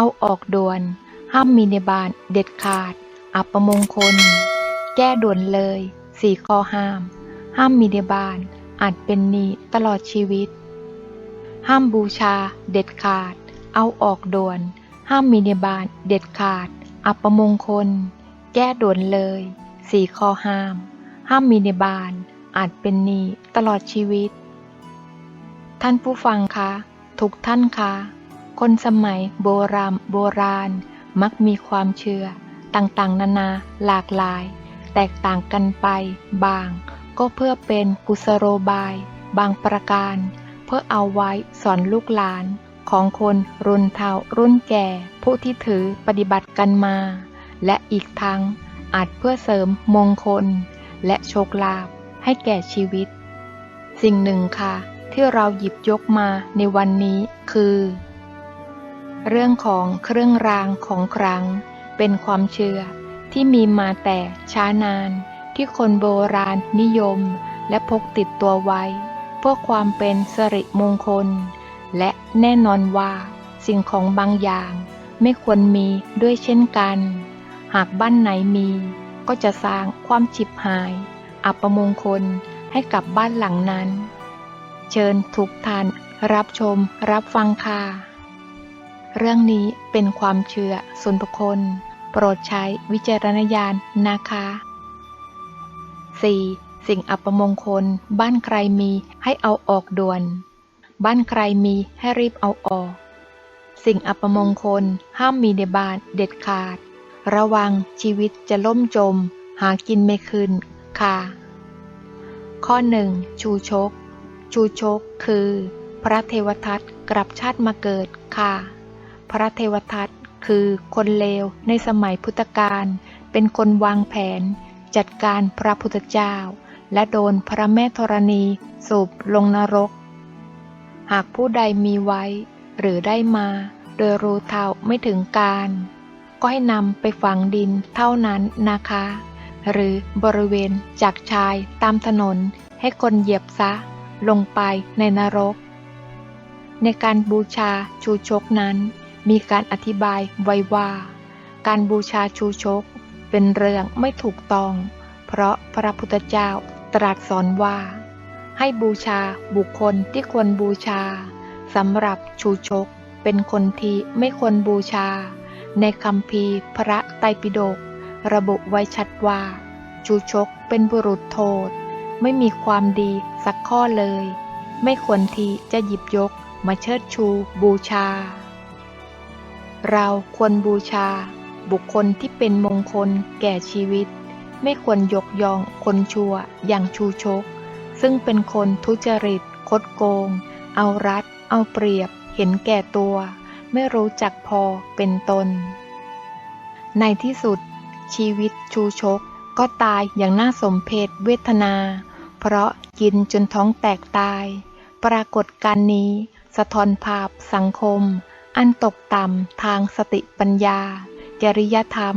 เอาออกด่วน ห้ามมีในบ้านเด็ดขาด อัปมงคล แก้ด่วนเลยสี่ข้อห้าม ห้ามมีในบ้าน อาจเป็นหนี้ตลอดชีวิต ห้ามบูชา เด็ดขาด เอาออกด่วน ห้ามมีในบ้านเด็ดขาด อัปมงคล แก้ด่วนเลยสี่ข้อห้าม ห้ามมีในบ้าน อาจเป็นหนี้ตลอดชีวิต ท่านผู้ฟังคะ ทุกท่านคะ คนสมัยโบราณโบราณ มักมีความเชื่อ ต่างๆ นานาหลากหลาย แตกต่างกันไป บาง ก็เพื่อเป็นกุศโลบาย บางประการ เพื่อเอาไว้สอนลูกหลานของคนรุ่นเฒ่ารุ่นแก่ ผู้ที่ถือปฏิบัติกันมา และอีกทั้งอาจเพื่อเสริมมงคล และโชคลาภให้แก่ชีวิต สิ่งหนึ่งค่ะ ที่เราหยิบยกมาในวันนี้คือ เรื่องของเครื่องรางของครัง เป็นความเชื่อที่มีมาแต่ช้านานที่คนโบราณนิยมและพกติดตัวไว้ เพื่อความเป็นสิริมงคล และแน่นอนว่าสิ่งของบางอย่างไม่ควรมีด้วยเช่นกัน หากบ้านไหนมีก็จะสร้างความฉิบหาย อัปมงคลให้กับบ้านหลังนั้น เชิญทุกท่านรับชมรับฟังค่ะ เรื่องนี้เป็นความเชื่อส่วนบุคคล โปรดใช้วิจารณญาณนะคะ 4. สิ่งอัปมงคล บ้านใครมีให้เอาออกด่วน บ้านใครมีให้รีบเอาออก สิ่งอัปมงคลห้ามมีในบ้านเด็ดขาด ระวังชีวิตจะล่มจม หากินไม่ขึ้นค่ะ ข้อหนึ่งชูชก ชูชกคือ พระเทวทัตกลับชาติมาเกิดค่ะ พระเทวทัตคือคนเลวในสมัยพุทธกาลเป็นคนวางแผน จัดการพระพุทธเจ้า และโดนพระแม่ธรณีสูบลงนรก หากผู้ใดมีไว้ หรือได้มา โดยรู้เท่าไม่ถึงการ ก็ให้นำไปฝังดินเท่านั้นนะคะ หรือบริเวณจากชายตามถนนให้คนเหยียบซะ ลงไปในนรก ในการบูชาชูชกนั้น มีการอธิบายไว้ว่า การบูชาชูชกเป็นเรื่องไม่ถูกต้อง เพราะพระพุทธเจ้าตรัสสอนว่า ให้บูชาบุคคลที่ควรบูชาสำหรับชูชกเป็นคนที่ไม่ควรบูชา ในคำพีพระไตรปิฎกระบุไว้ชัดว่า ชูชกเป็นบุรุษโทษ ไม่มีความดีสักข้อเลย ไม่ควรที่จะหยิบยกมาเชิดชูบูชา เราควรบูชา บุคคลที่เป็นมงคลแก่ชีวิต ไม่ควรยกย่องคนชั่วอย่างชูชก ซึ่งเป็นคนทุจริต คดโกง เอารัด เอาเปรียบ เห็นแก่ตัว ไม่รู้จักพอเป็นตน ในที่สุด ชีวิตชูชกก็ตายอย่างน่าสมเพชเวทนา เพราะกินจนท้องแตกตาย ปรากฏการณ์นี้ สะท้อนภาพสังคม อันตกต่ำทางสติปัญญา จริยธรรม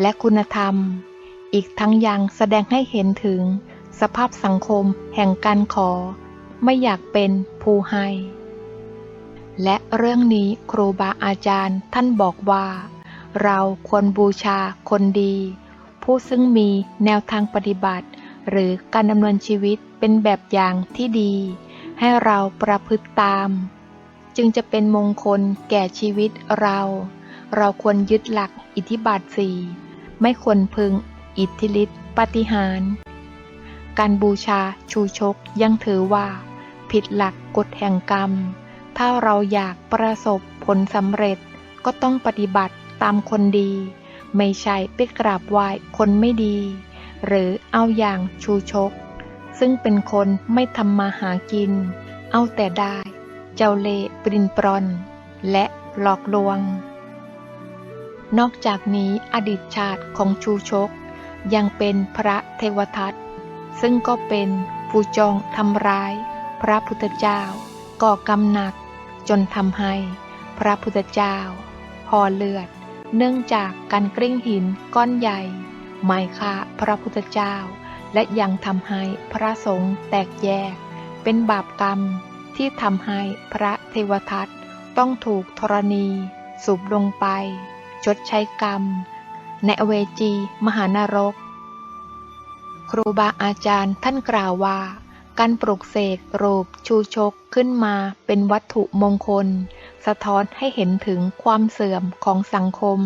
และคุณธรรม อีกทั้งยังแสดงให้เห็นถึง สภาพสังคมแห่งการขอ ไม่อยากเป็นผู้ให้ และเรื่องนี้ครูบาอาจารย์ท่านบอกว่า เราควรบูชาคนดี ผู้ซึ่งมีแนวทางปฏิบัติ หรือการดำเนินชีวิตเป็นแบบอย่างที่ดี ให้เราประพฤติตาม จึงจะเป็นมงคลแก่ชีวิตเรา เราควรยึดหลักอิทธิบาทสี่ไม่ควรพึงอิทธิฤทธิปฏิหาร การบูชาชูชกยังถือว่า ผิดหลักกฎแห่งกรรม ถ้าเราอยากประสบผลสำเร็จก็ต้องปฏิบัติตามคนดี ไม่ใช่ไปกราบไหว้คนไม่ดี หรือเอาอย่างชูชก ซึ่งเป็นคนไม่ทำมาหากิน เอาแต่ได้ เจ้าเล่ปรินปรอนและหลอกลวง นอกจากนี้อดีตชาติของชูชก ยังเป็นพระเทวทัตซึ่งก็เป็นผู้จองทำร้าย พระพุทธเจ้าก่อกรรมหนัก จนทำให้พระพุทธเจ้าห่อเลือด เนื่องจากการกลิ้งหินก้อนใหญ่หมายฆ่าพระพุทธเจ้า และยังทำให้พระสงฆ์แตกแยก เป็นบาปกรรม ที่ทำให้พระเทวทัตต้องถูกธรณีสูบลงไป ชดใช้กรรม ในเวจีมหานรก ครูบาอาจารย์ท่านกล่าวว่า การปลุกเสกรูปชูชกขึ้นมาเป็นวัตถุมงคล สะท้อนให้เห็นถึงความเสื่อมของสังคม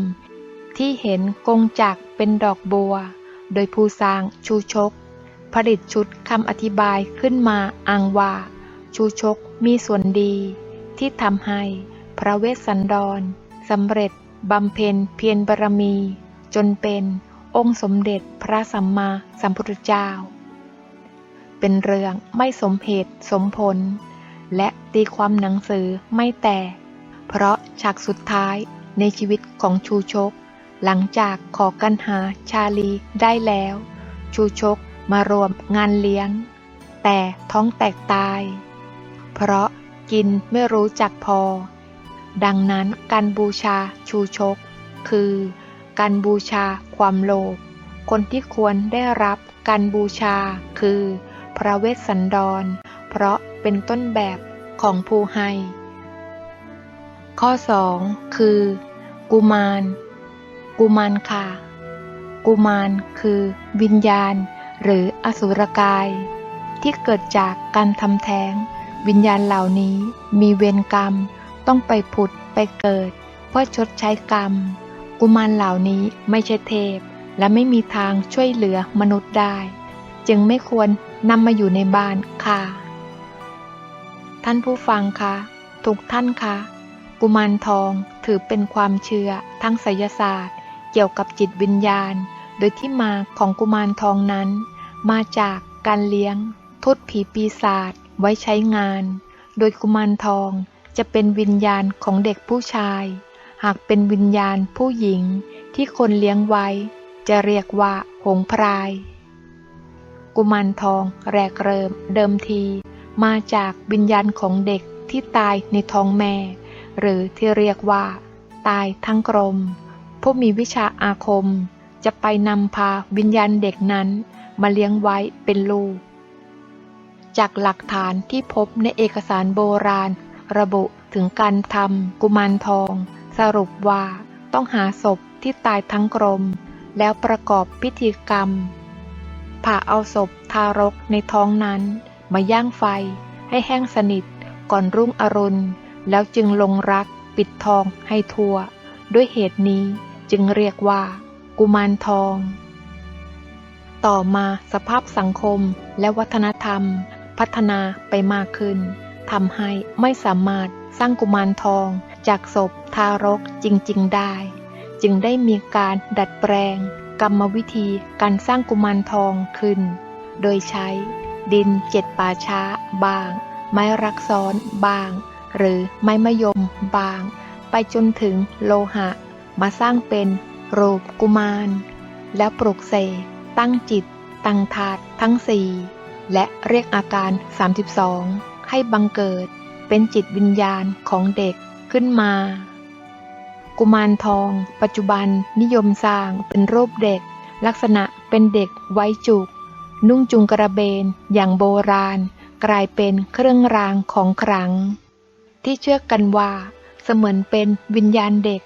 ที่เห็นกงจักเป็นดอกบัว โดยผู้สร้างชูชก ผลิตชุดคำอธิบายขึ้นมาอ้างว่า ชูชกมีส่วนดี ที่ทำให้พระเวสสันดรสำเร็จบำเพ็ญเพียรบารมี จนเป็นองค์สมเด็จพระสัมมาสัมพุทธเจ้า เป็นเรื่องไม่สมเหตุสมผล และตีความหนังสือไม่แตก เพราะฉากสุดท้ายในชีวิตของชูชก หลังจากขอกันหาชาลีได้แล้ว ชูชกมารวมงานเลี้ยง แต่ท้องแตกตาย เพราะกินไม่รู้จักพอ ดังนั้นการบูชาชูชก คือ การบูชาความโลภคนที่ควรได้รับการบูชาคือ พระเวสสันดร เพราะเป็นต้นแบบของผู้ให้ข้อ 2 คือ กุมาร กุมารค่ะ กุมารคือ วิญญาณ หรืออสุรกาย ที่เกิดจากการทำแท้ง วิญญาณเหล่านี้มีเวรกรรม ต้องไปผุดไปเกิด เพื่อชดใช้กรรม กุมารเหล่านี้ไม่ใช่เทพ และไม่มีทางช่วยเหลือมนุษย์ได้ จึงไม่ควรนำมาอยู่ในบ้านค่ะ ท่านผู้ฟังคะทุกท่านคะกุมารทองถือเป็นความเชื่อทั้งไสยศาสตร์ เกี่ยวกับจิตวิญญาณ โดยที่มาของกุมารทองนั้น มาจากการเลี้ยง ทุตผีปีศาจ ไว้ใช้งาน โดยกุมารทองจะเป็นวิญญาณของเด็กผู้ชาย หากเป็นวิญญาณผู้หญิงที่คนเลี้ยงไว้ จะเรียกว่าหงพราย กุมารทองแรกเริ่มเดิมที มาจากวิญญาณของเด็กที่ตายในท้องแม่ หรือที่เรียกว่า ตายทั้งกลมผู้มีวิชาอาคม จะไปนำพาวิญญาณเด็กนั้นมาเลี้ยงไว้เป็นลูก จากหลักฐานที่พบในเอกสารโบราณ ระบุถึงการทำกุมารทอง สรุปว่าต้องหาศพที่ตายทั้งกลมแล้วประกอบพิธีกรรม ผ่าเอาศพทารกในท้องนั้น มาย่างไฟให้แห้งสนิทก่อนรุ่งอรุณ แล้วจึงลงรักปิดทองให้ทั่ว ด้วยเหตุนี้จึงเรียกว่า กุมารทอง ต่อมาสภาพสังคมและวัฒนธรรม พัฒนาไปมากขึ้นทำให้ไม่สามารถสร้างกุมารทอง จากศพทารกจริง ๆ ได้ จึงได้มีการดัดแปลง กรรมวิธีการสร้างกุมารทองขึ้น โดยใช้ ดินเจ็ดป่าช้าบาง ไม้รักซ้อนบาง หรือไม้มะยมบาง ไปจนถึงโลหะ มาสร้างเป็นรูปกุมาร แล้วปลุกเสกตั้งจิตตั้งถาดทั้งสี่ และเรียกอาการ 32 ให้บังเกิด เป็นจิตวิญญาณของเด็กขึ้นมา กุมารทอง ปัจจุบันนิยมสร้างเป็นรูปเด็ก ลักษณะเป็นเด็กไว้จุก นุ่งจุงกระเบนอย่างโบราณ กลายเป็นเครื่องรางของขลัง ที่เชื่อกันว่า เสมือนเป็นวิญญาณเด็ก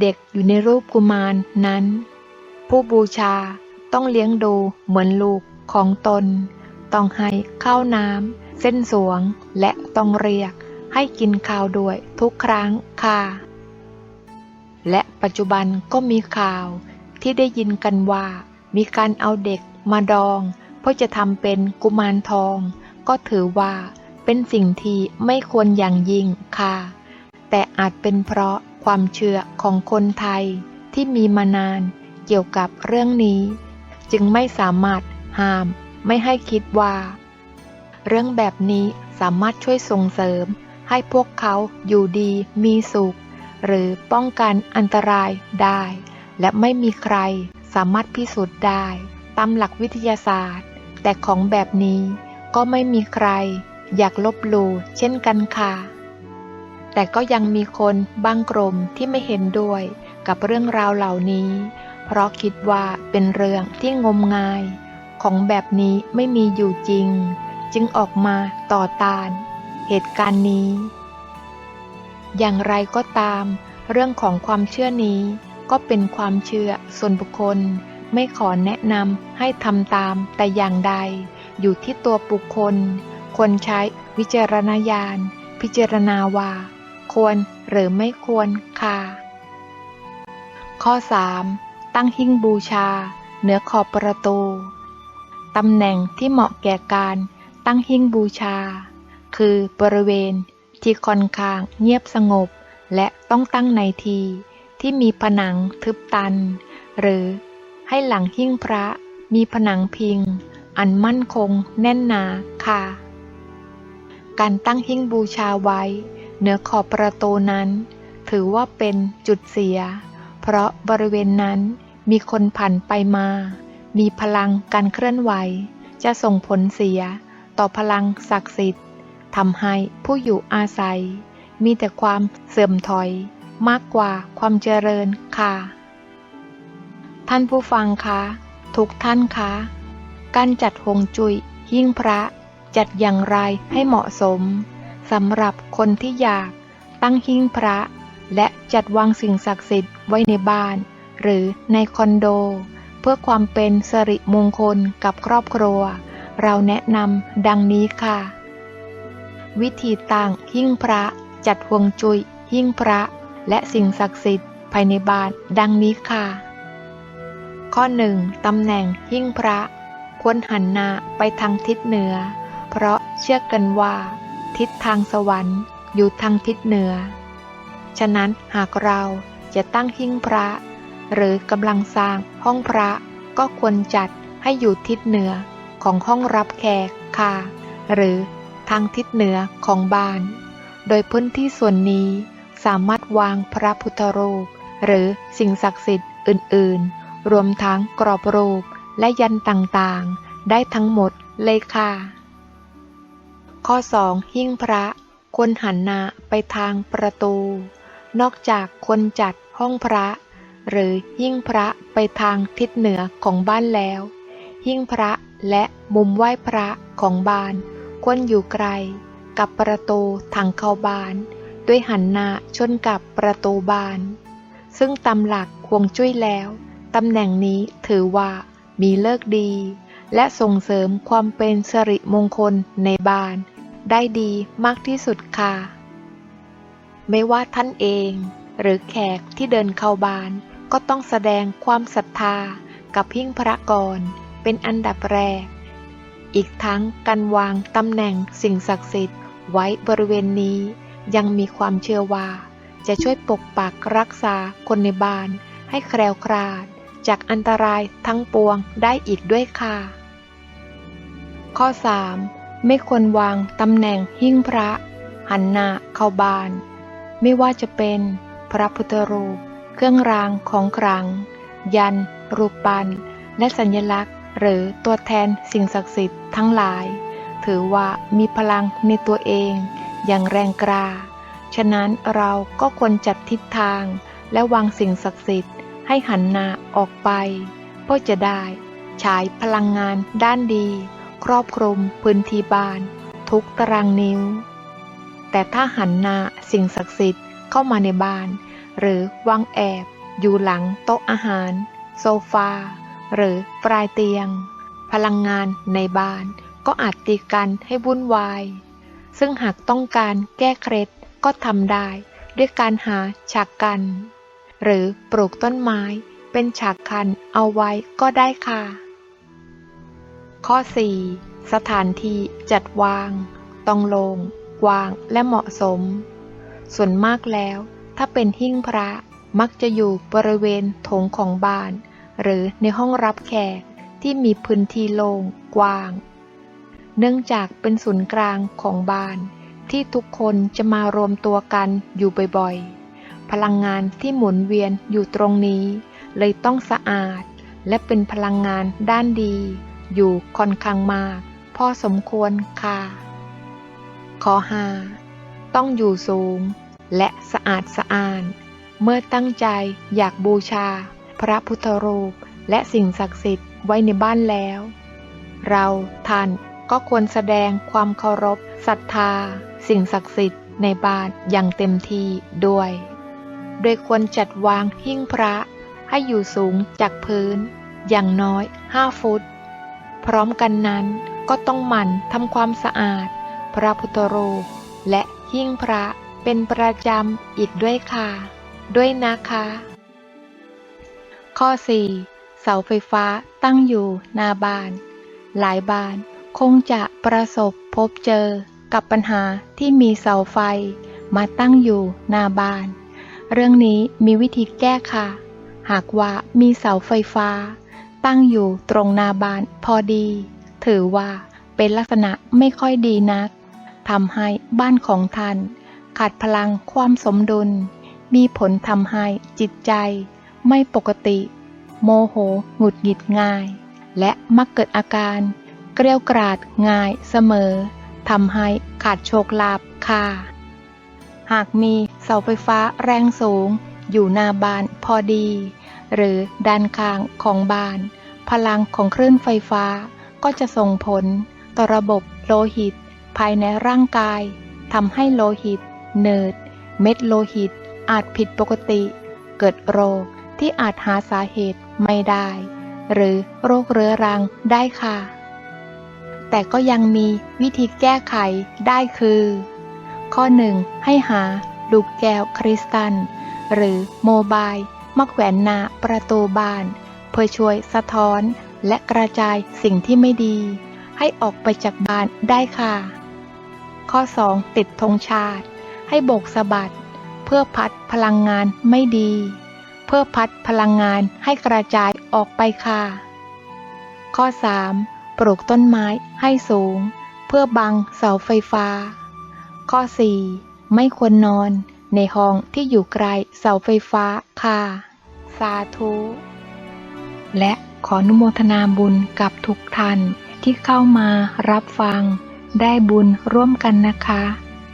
เด็กอยู่ในรูปกุมารนั้น ผู้บูชาต้องเลี้ยงดูเหมือนลูกของตน ต้องให้ข้าวน้ำเส้นสวง และต้องเรียกให้กินข้าวด้วยทุกครั้งค่ะ และปัจจุบันก็มีข่าวที่ได้ยินกันว่า มีการเอาเด็กมาดองเพื่อจะทำเป็นกุมารทอง ก็ถือว่าเป็นสิ่งที่ไม่ควรอย่างยิ่งค่ะ แต่อาจเป็นเพราะความเชื่อของคนไทยที่มีมานานเกี่ยวกับเรื่องนี้ จึงไม่สามารถห้าม ไม่ให้คิดว่า เรื่องแบบนี้สามารถช่วยส่งเสริม ให้พวกเขาอยู่ดีมีสุข หรือป้องกันอันตรายได้ และไม่มีใครสามารถพิสูจน์ได้ตามหลักวิทยาศาสตร์ แต่ของแบบนี้ก็ไม่มีใครอยากลบหลู่เช่นกันค่ะ แต่ก็ยังมีคนบางกลุ่มที่ไม่เห็นด้วยกับเรื่องราวเหล่านี้ เพราะคิดว่าเป็นเรื่องที่งมงาย ของแบบนี้ไม่มีอยู่จริง จึงออกมาต่อต้าน เหตุการณ์นี้ อย่างไรก็ตาม เรื่องของความเชื่อนี้ก็เป็นความเชื่อส่วนบุคคลไม่ขอแนะนำให้ทำตามแต่อย่างใด อยู่ที่ตัวบุคคล ควรใช้วิจารณญาณ พิจารณาว่า ควรหรือไม่ควรค่ะ ข้อ 3. ตั้งหิ้งบูชา เหนือขอบประตู ตำแหน่งที่เหมาะแก่การตั้งหิ้งบูชา คือบริเวณที่ค่อนข้างเงียบสงบ และต้องตั้งในทีที่มีผนังทึบตัน หรือให้หลังหิ้งพระมีผนังพิง อันมั่นคงแน่นหนาค่ะ การตั้งหิ้งบูชาไว้ เหนือขอบประตูนั้น ถือว่าเป็นจุดเสีย เพราะบริเวณนั้นมีคนผ่านไปมา มีพลังการเคลื่อนไหว จะส่งผลเสีย ต่อพลังศักดิ์สิทธิ์ทำให้ผู้อยู่อาศัย มีแต่ความเสื่อมถอย มากกว่าความเจริญค่ะ ท่านผู้ฟังคะทุกท่านคะการจัดหงจุยหิ้งพระจัดอย่างไรให้เหมาะสมสำหรับคนที่อยากตั้งหิ้งพระ และจัดวางสิ่งศักดิ์สิทธิ์ไว้ในบ้าน หรือในคอนโด เพื่อความเป็นสิริมงคลกับครอบครัว เราแนะนำดังนี้ค่ะ วิธีตั้งหิ้งพระ จัดห่วงจุยหิ้งพระ และสิ่งศักดิ์สิทธิ์ภายในบ้านดังนี้ค่ะ ข้อหนึ่งตำแหน่งหิ้งพระ ควรหันหน้าไปทางทิศเหนือ เพราะเชื่อกันว่า ทิศทางสวรรค์อยู่ทางทิศเหนือ ฉะนั้นหากเราจะตั้งหิ้งพระ หรือกำลังสร้างห้องพระก็ควรจัดให้อยู่ทิศเหนือของห้องรับแขกค่ะ หรือทางทิศเหนือของบ้าน โดยพื้นที่ส่วนนี้สามารถวางพระพุทธรูป หรือสิ่งศักดิ์สิทธิ์อื่น ๆ รวมทั้งกรอบรูปและยันต่างๆ ได้ทั้งหมดเลยค่ะ ข้อ 2. หิ้งพระควรหันหน้าไปทางประตู นอกจากควรจัดห้องพระ หรือหิ้งพระไปทางทิศเหนือของบ้านแล้ว หิ้งพระและมุมไหว้พระของบ้านควรอยู่ไกล กับประตูทางเข้าบ้าน ด้วยหันหน้าชนกับประตูบ้าน ซึ่งตามหลักควงจุ้ยแล้วตำแหน่งนี้ถือว่ามีเลิกดี และส่งเสริมความเป็นสิริมงคลในบ้าน ได้ดีมากที่สุดค่ะ ไม่ว่าท่านเอง หรือแขกที่เดินเข้าบ้าน ก็ต้องแสดงความศรัทธากับหิ้งพระกรเป็นอันดับแรก อีกทั้งการวางตำแหน่งสิ่งศักดิ์สิทธิ์ไว้บริเวณนี้ ยังมีความเชื่อว่า จะช่วยปกปักรักษาคนในบ้าน ให้แคล้วคลาด จากอันตรายทั้งปวงได้อีกด้วยค่ะ ข้อ 3. ไม่ควรวางตำแหน่งหิ้งพระ หันหน้าเข้าบ้าน ไม่ว่าจะเป็น พระพุทธรูป เครื่องรางของขลังยัน รูปปั้นและสัญลักษณ์ หรือตัวแทนสิ่งศักดิ์สิทธิ์ทั้งหลาย ถือว่ามีพลังในตัวเองอย่างแรงกล้า ฉะนั้นเราก็ควรจัดทิศทาง และวางสิ่งศักดิ์สิทธิ์ให้หันหน้าออกไป เพื่อจะได้ฉายพลังงานด้านดี ครอบคลุมพื้นที่บ้าน ทุกตารางนิ้ว แต่ถ้าหันหน้าสิ่งศักดิ์สิทธิ์ เข้ามาในบ้าน หรือวางแอบ อยู่หลังโต๊ะอาหาร โซฟา หรือปลายเตียง พลังงานในบ้านก็อาจตีกันให้วุ่นวาย ซึ่งหากต้องการแก้เคล็ดก็ทำได้ด้วยการหาฉากกัน หรือปลูกต้นไม้เป็นฉากคันเอาไว้ก็ได้ค่ะ ข้อ 4. สถานที่จัดวาง ต้องโลงกว้างและเหมาะสม ส่วนมากแล้ว ถ้าเป็นหิ้งพระมักจะอยู่บริเวณโถงของบ้าน หรือในห้องรับแขกที่มีพื้นที่โล่งกว้าง เนื่องจากเป็นศูนย์กลางของบ้าน ที่ทุกคนจะมารวมตัวกันอยู่บ่อยๆ พลังงานที่หมุนเวียนอยู่ตรงนี้ เลยต้องสะอาด และเป็นพลังงานด้านดี อยู่ค่อนข้างมาก พอสมควรค่ะข้อ5ต้องอยู่สูง และสะอาดสะอ้าน เมื่อตั้งใจอยากบูชา พระพุทธรูปและสิ่งศักดิ์สิทธิ์ไว้ในบ้านแล้ว เราท่านก็ควรแสดงความเคารพศรัทธา สิ่งศักดิ์สิทธิ์ในบ้านอย่างเต็มที่ด้วย โดยควรจัดวางหิ้งพระให้อยู่สูงจากพื้น อย่างน้อย5ฟุต พร้อมกันนั้นก็ต้องหมั่นทำความสะอาด พระพุทธรูปและหิ้งพระ เป็นประจำอีกด้วยค่ะ ด้วยนะคะ ข้อ 4 เสาไฟฟ้าตั้งอยู่หน้าบ้าน หลายบ้านคงจะประสบพบเจอกับปัญหาที่มีเสาไฟมาตั้งอยู่หน้าบ้าน เรื่องนี้มีวิธีแก้ค่ะ หากว่ามีเสาไฟฟ้า ตั้งอยู่ตรงหน้าบ้านพอดี ถือว่าเป็นลักษณะไม่ค่อยดีนักทำให้บ้านของท่าน ขาดพลังความสมดุล มีผลทำให้จิตใจ ไม่ปกติ โมโห หงุดหงิดง่าย และมักเกิดอาการ เกลียวกราดง่ายเสมอทำให้ขาดโชคลาภค่ะ หากมีเสาไฟฟ้าแรงสูง อยู่หน้าบ้านพอดี หรือด้านข้างของบ้าน พลังของคลื่นไฟฟ้าก็จะส่งผลต่อระบบโลหิต ภายในร่างกายทำให้โลหิต เนิด เม็ดโลหิต อาจผิดปกติ เกิดโรคที่อาจหาสาเหตุไม่ได้ หรือโรคเรื้อรังได้ค่ะ แต่ก็ยังมีวิธีแก้ไขได้คือ ข้อ 1. ให้หาลูกแก้วคริสตัล หรือโมบายมาแขวนหน้าประตูบ้าน เพื่อช่วยสะท้อนและกระจายสิ่งที่ไม่ดี ให้ออกไปจากบ้านได้ค่ะ ข้อ 2. ติดธงชาติ ให้โบกสะบัด เพื่อพัดพลังงานไม่ดี เพื่อพัดพลังงานให้กระจายออกไปค่ะ ข้อ 3. ปลูกต้นไม้ให้สูง เพื่อบังเสาไฟฟ้า ข้อ 4. ไม่ควรนอนในห้องที่อยู่ไกลเสาไฟฟ้าค่ะ สาธุ และขออนุโมทนาบุญกับทุกท่านที่เข้ามารับฟัง ได้บุญร่วมกันนะคะ